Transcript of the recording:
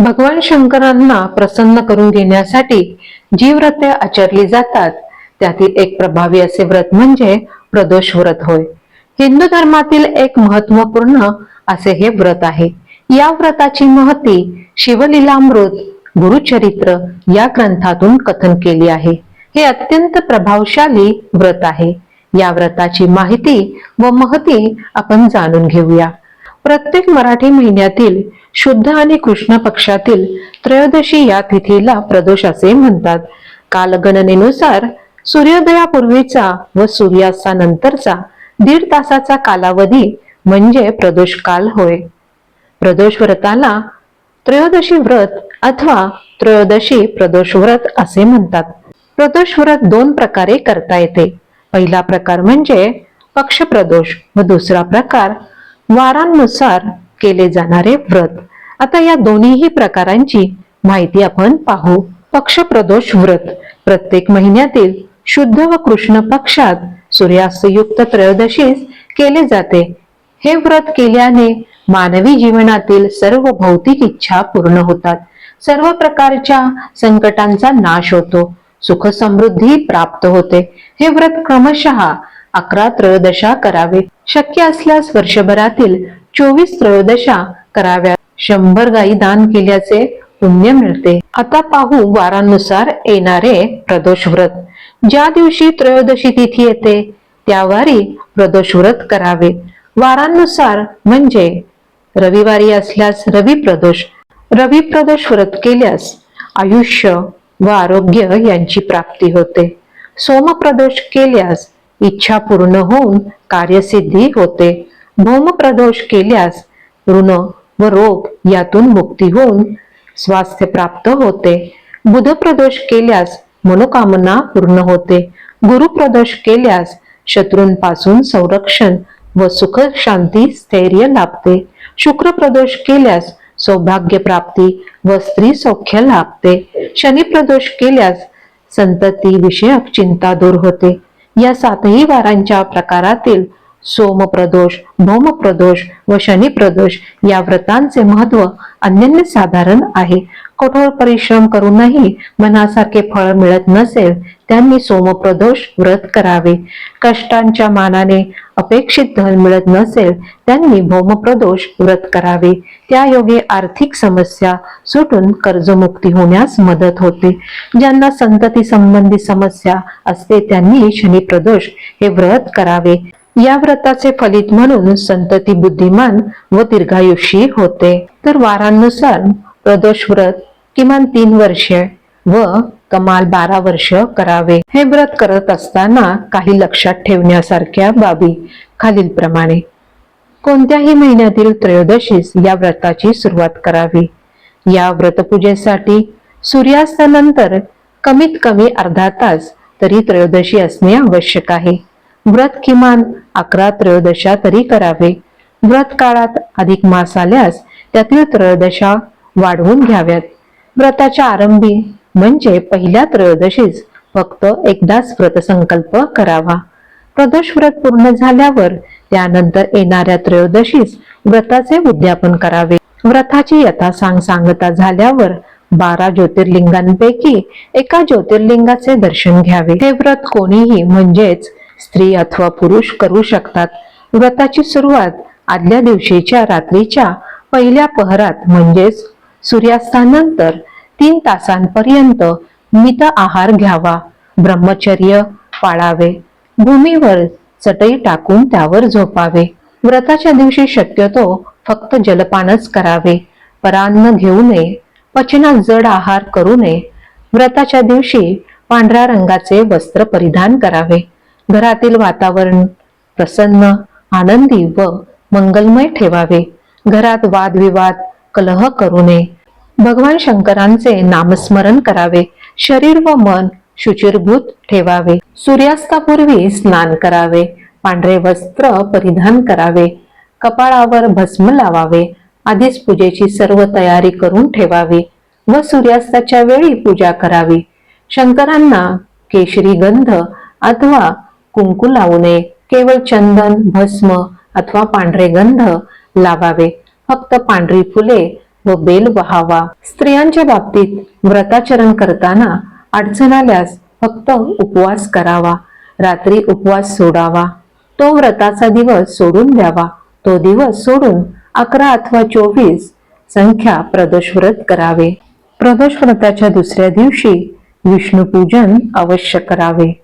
भगवान शंकरांना प्रसन्न करून घेण्यासाठी जी व्रते आचरली जातात. त्यातील एक प्रभावी असे व्रत म्हणजे प्रदोष व्रत होय. हिंदू धर्मातील एक महत्त्वपूर्ण असे हे व्रत आहे. या व्रताची महती शिवलीलामृत गुरुचरित्र या ग्रंथातून कथन केली आहे. हे अत्यंत प्रभावशाली व्रत आहे. या व्रताची माहिती व महती आपण जाणून घेऊया. प्रत्येक मराठी महिन्यातील शुद्ध आणि कृष्ण पक्षातील त्रयोदशी या तिथीला प्रदोष असे म्हणतात. कालगणनेनुसार सूर्योदयापूर्वीचा व सूर्यास्तानंतरचा दीड तासाचा कालावधी म्हणजे प्रदोष काल होय. प्रदोष व्रताला त्रयोदशी व्रत अथवा त्रयोदशी प्रदोष व्रत असे म्हणतात. प्रदोष व्रत दोन प्रकारे करता येते. पहिला प्रकार म्हणजे पक्ष प्रदोष व दुसरा प्रकार वारांनुसार केले जाणारे व्रत. आता या दोन्हीही प्रकारांची माहिती आपण पाहू. पक्ष प्रदोष व्रत. प्रत्येक महिन्यातील शुद्ध व कृष्ण पक्षात सूर्यास्तयुक्त त्रयोदशीस केले जाते. हे व्रत केल्याने मानवी जीवनातील सर्व भौतिक इच्छा पूर्ण होतात. सर्व प्रकारच्या संकटांचा नाश होतो. सुख समृद्धी प्राप्त होते. हे व्रत क्रमशः अकरा त्रयोदशा करावे. शक्य असल्यास वर्षभरातील चोवीस त्रयोदशा कराव्या शंभर गायी दान केल्याचे पुण्य मिळते. आता पाहू वारांनुसार येणारे प्रदोष व्रत ज्या दिवशी त्रयोदशी तिथी येते त्यावारी प्रदोष व्रत करावे. वारांनुसार म्हणजे रविवारी असल्यास रवी प्रदोष. रवी प्रदोष व्रत केल्यास आयुष्य व आरोग्य यांची प्राप्ती होते. सोमप्रदोष केल्यास इच्छा पूर्ण होऊन कार्यसिद्धी होते. भौमप्रदोष केल्यास ऋण व रोग यातून मुक्ती होऊन स्वास्थ्य प्राप्त होते. बुधप्रदोष केल्यास मनोकामना पूर्ण होते. गुरुप्रदोष केल्यास शत्रूंपासून संरक्षण व सुख शांती स्थैर्य लाभते. शुक्र प्रदोष केल्यास सौभाग्य प्राप्ती व स्त्री सौख्य लाभते. शनी प्रदोष केल्यास संतती विषयक चिंता दूर होते. या सातही वारांच्या प्रकारातील सोमप्रदोष भौमप्रदोष व शनी प्रदोष या व्रतांचे महत्त्व अनन्य साधारण आहे. कठोर परिश्रम करूनही मनासारखे फळ मिळत नसेल त्यांनी सोमप्रदोष व्रत करावे. कष्टांच्या मानाने अपेक्षित धन मिळत नसेल त्यांनी भौमप्रदोष व्रत करावे. त्या योगे आर्थिक समस्या सुटून कर्जमुक्ती होण्यास मदत होते. ज्यांना संतती संबंधी समस्या असते त्यांनी शनिप्रदोष हे व्रत करावे. या व्रताचे फलित म्हणून संतती बुद्धिमान व दीर्घायुषी होते. तर वारांनुसार प्रदोष व्रत किमान तीन वर्षे व कमाल बारा वर्ष करावे. हे व्रत करत असताना काही लक्षात ठेवण्यासारख्या बाबी खालीलप्रमाणे. कोणत्याही महिन्यातील त्रयोदशीस या व्रताची सुरुवात करावी. या व्रतपूजेसाठी सूर्यास्तानंतर कमीत कमी अर्धा तास तरी त्रयोदशी असणे आवश्यक आहे. व्रत किमान अकरा त्रयोदशा तरी करावे. व्रत काळात अधिक मास आल्यास त्यातील त्रयोदशा वाढवून घ्याव्यात. व्रताच्या आरंभी म्हणजे पहिल्या त्रयोदशीच फक्त एकदाच व्रतसंकल्प करावा. प्रदोष व्रत पूर्ण झाल्यावर त्यानंतर येणाऱ्या त्रयोदशीस व्रताचे उद्यापन करावे. व्रताची यथा सांग सांगता झाल्यावर बारा ज्योतिर्लिंगांपैकी एका ज्योतिर्लिंगाचे दर्शन घ्यावे. हे व्रत कोणीही म्हणजेच स्त्री अथवा पुरुष करू शकतात. व्रताची सुरुवात आदल्या दिवशीच्या रात्रीच्या पहिल्या पहरात म्हणजेच सूर्यास्तानंतर तीन तासांपर्यंत मित आहार घ्यावा. ब्रह्मचर्य पाळावे. भूमीवर चटई टाकून त्यावर झोपावे. व्रताच्या दिवशी शक्यतो फक्त जलपानच करावे. परान्न घेऊ नये. पचनात जड आहार करू नये. व्रताच्या दिवशी पांढऱ्या रंगाचे वस्त्र परिधान करावे. घरातील वातावरण प्रसन्न आनंदी व मंगलमय ठेवावे. घरात वादविवाद कलह करू नये. भगवान शंकरांचे नामस्मरण करावे. शरीर व मन शुचिरभूत ठेवावे. सूर्यास्तापूर्वी स्नान करावे. पांढरे वस्त्र परिधान करावे. कपाळावर भस्म लावावे. आधीच पूजेची सर्व तयारी करून ठेवावी व सूर्यास्ताच्या वेळी पूजा करावी. शंकरांना केशरी गंध अथवा कुंकू लावू नये केवळ चंदन भस्म अथवा पांढरे गंध लावावे फक्त पांढरी फुले व बेल वहावा. स्त्रियांच्या बाबतीत व्रताचरण करताना अडचण आल्यास फक्त उपवास करावा. रात्री उपवास सोडावा. तो व्रताचा दिवस सोडून द्यावा. तो दिवस सोडून अकरा अथवा चोवीस संख्या प्रदोष व्रत करावे. प्रदोष व्रताच्या दुसऱ्या दिवशी विष्णुपूजन अवश्य करावे.